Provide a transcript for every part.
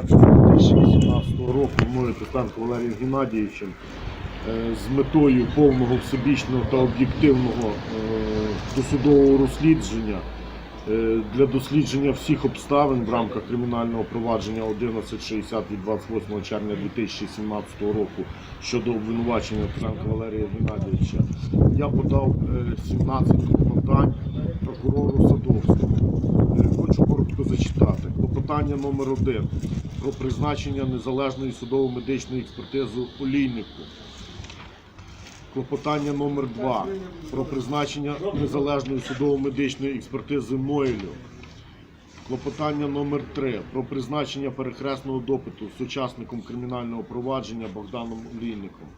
2018 року мною Петенко Валерієм Геннадійовичем е, з метою повного всебічного та об'єктивного е, досудового розслідження е, для дослідження всіх обставин в рамках кримінального провадження 1160 від 28 червня 2017 року щодо обвинувачення Петенка Валерія Геннадійовича я подав е, 17 клопотань прокурору Садовському. Е, Хочу коротко зачитати. Клопотання номер один про призначення незалежної судово-медичної експертизи олійнику. Клопотання номер 2 про призначення незалежної судово-медичної експертизи Мойлю. Клопотання номер 3 про призначення перехресного допиту з учасником кримінального провадження Богданом Олійником.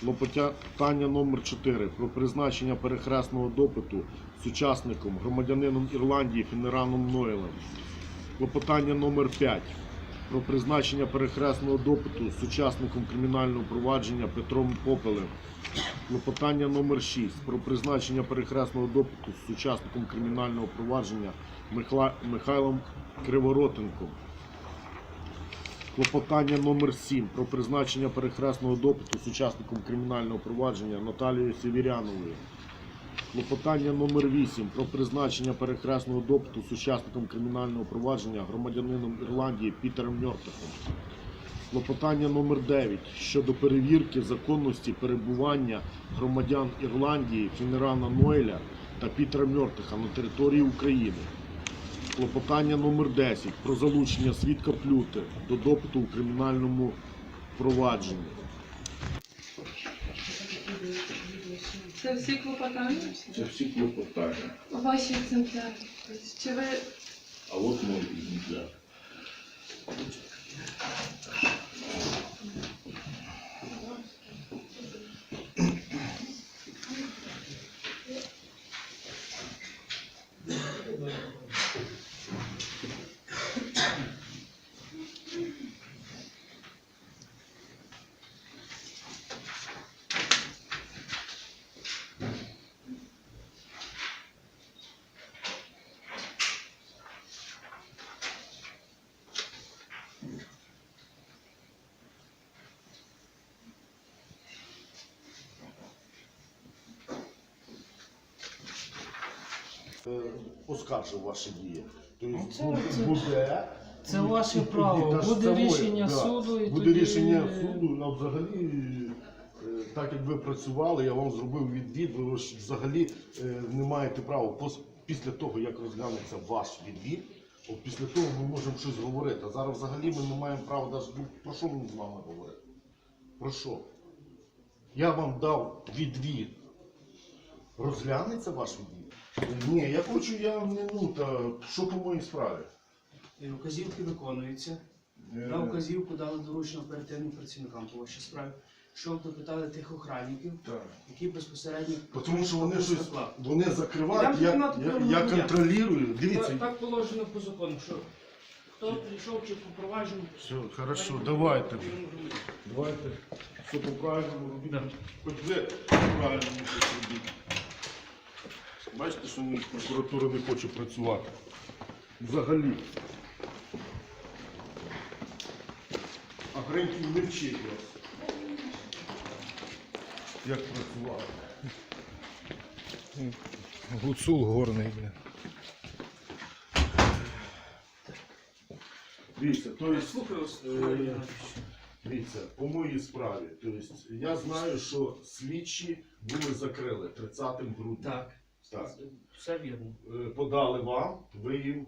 Клопотання номер 4 про призначення перехресного допиту з учасником громадянином Ірландії Фенераном Нойлем. Клопотання номер 5 про призначення перехресного допиту з учасником кримінального провадження Петром Попелем. Клопотання номер 6 про призначення перехресного допиту з учасником кримінального провадження Михайлом Криворотенком. Клопотання номер 7 про призначення перехресного допиту з учасником кримінального провадження Наталією Сєвіряновою. Клопотання номер 8 про призначення перехресного допиту з учасником кримінального провадження громадянином Ірландії Пітером Ньортахом. Клопотання номер 9 щодо перевірки законності перебування громадян Ірландії Фінерана Нойля та Пітера Мьортиха на території України. Клопотання номер 10 про залучення свідка Плюти до допиту у кримінальному провадженні. Це всі клопотання? Це всі клопотання. Ваші екземпляри. Чи ви А от мой екземпляр. Оскаржив ваші дії. Тобто Ну, це- буде, це- ваше право. Буде рішення суду і буде рішення суду. А взагалі, е, так як ви працювали, я вам зробив відвід. Ви ж взагалі е, не маєте права після того, як розглянеться ваш відвід. От після того ми можемо щось говорити. А зараз взагалі ми не маємо права навіть ну, про що мені з вами говорити? Про що? Я вам дав відвід. Розглянеться ваш відвід? Ні, я хочу, я не ну та що по моїй справі. Е, Указівки виконуються. Е, На указівку дали доручення оперативним працівникам по вашій справі, щоб допитали тих охранників, Так. які безпосередньо. Тому що вони щось вони закривають, я, я, я контролюю. Дивіться. Так, так положено по закону, що хто прийшов чи попроваджений. Все, хорошо, давайте. Давайте. Все по правильному робіть. Хоч ви правильно щось робіть. Бачите, що прокуратура не хоче працювати. Взагалі. А Гриньків не вчить вас. Як працювати. Гуцул горний, бля. Дивіться, то є Слухаю вас, Е, Дивіться, по моїй справі. Тобто, я знаю, що слідчі були закрили 30 грудня. Так, Так. все вірно. Е, Подали вам, ви їм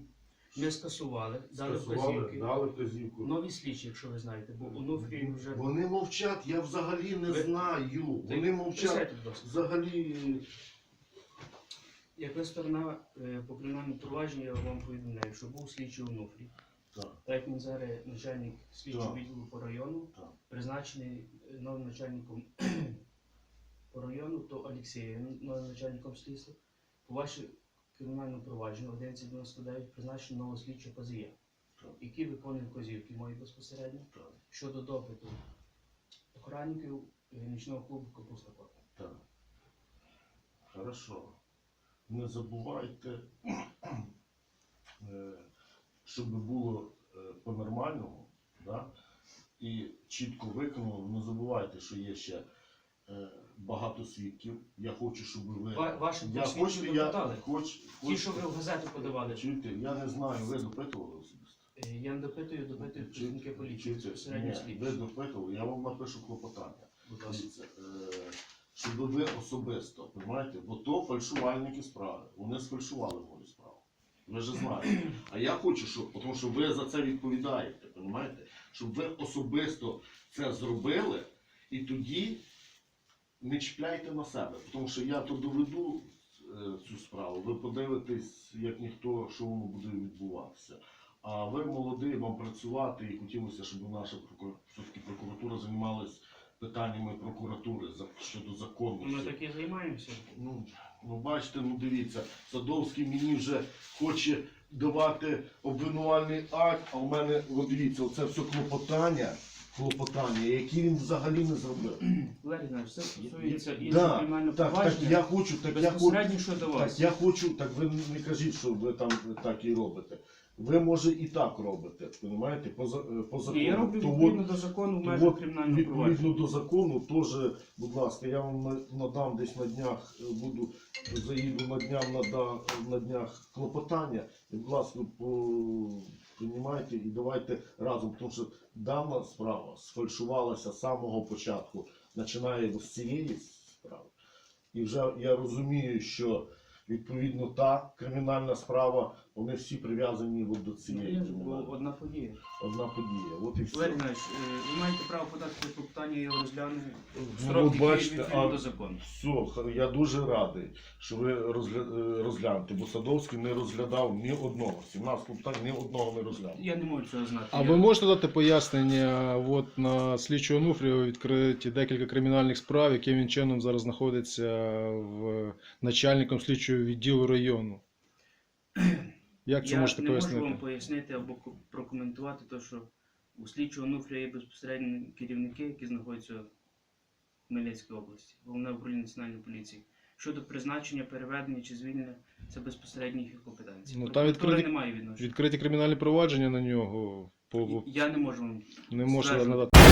Ми скасували, дали скасували, вказівки. дали вказівку. Нові слідчі, якщо ви знаєте, бо Онуфрій вже. Вони мовчать, я взагалі не Ви- знаю. Вони мовчать Присядьте, будь ласка. взагалі. Як ви сторона е, по кримінальному провадженню, я вам повідомляю, що був слідчий Онуфрій. Так. Так як він зараз начальник слідчого Так. відділу по району, Так. призначений е, новим начальником по району, то Олексій, він новим начальником слідства. По вашому кримінальному провадженню 1199 призначений нового слідчого Так. який виконує вказівки мої безпосередньо щодо допиту охранників нічного клубу Капуста Кота. Так. Хорошо. Не забувайте, е, щоб було е, по-нормальному, Да? І чітко виконали. Не забувайте, що є ще е, багато свідків. Я хочу, щоб ви. Ва- Ваші я хочу, я допитали? хоч, Ті, хоч, що ви в газету подавали. чуєте, я не знаю, ви допитували особисто. Е, Я не допитую, допитую працівники поліції, Чуєте? безпосередньо Ні, слідчі. ви допитували, я вам напишу клопотання. Будь ласка. Дивіться, е, щоб ви особисто, розумієте, бо то фальшувальники справи. Вони сфальшували мою справу. Ви ж знаєте. А я хочу, щоб, тому що ви за це відповідаєте, розумієте? Щоб ви особисто це зробили і тоді не чіпляйте на себе. Тому що я то доведу е, цю справу, ви подивитесь, як ніхто, що воно буде відбуватися. А ви молодий, вам працювати і хотілося, щоб наша все-таки прокуратура займалась питаннями прокуратури щодо Ми законності. так і займаємося. Ну, ну бачите, ну дивіться, Садовський мені вже хоче давати обвинувальний акт, а у мене, от дивіться, оце все клопотання, клопотання, які він взагалі не зробив. Валерій Ігнатович, це стосується і Да, кримінального так, так, провадження. я хочу, так я хочу. Безпосередньо щодо Так, я хочу, так ви не кажіть, що ви там так і робите. Ви може і так робите, розумієте, по, е, по закону. Я роблю То відповідно от- до закону в межах кримінального провадження. Відповідно до закону, теж, будь ласка, я вам надам десь на днях, е, буду заїду на днях нада, на днях клопотання. І, будь ласка, приймайте і давайте разом, тому що дана справа сфальшувалася з самого початку, починає з цієї справи. І вже я розумію, що відповідно та кримінальна справа, вони всі прив'язані от до цієї бо кримінальної. Одна подія. Одна подія. От і все. Валерій е, ви маєте право подати клопотання, я його розгляну. Ну, Строк, ви бачите, відповідно а- до закону. Все, я дуже радий, що ви розгля... е, розглянете, бо Садовський не розглядав ні одного. 17 клопотань ні одного не розглянув. Я не можу цього знати. А Я- ви можете дати пояснення от на слідчого Онуфрієва відкриті декілька кримінальних справ, яким він чином зараз знаходиться в начальником слідчого відділу району? Як це я можете не пояснити? можу вам пояснити або прокоментувати те, що у слідчого Нуфрія є безпосередньо керівники, які знаходяться в Хмельницькій області, головне управління національної поліції. Щодо призначення, переведення чи звільнення, це безпосередньо їх компетенції. Ну, там Прокуратура відкриті- не має відношення. Відкриті кримінальні провадження на нього по Я не можу вам не стверджувати. надати.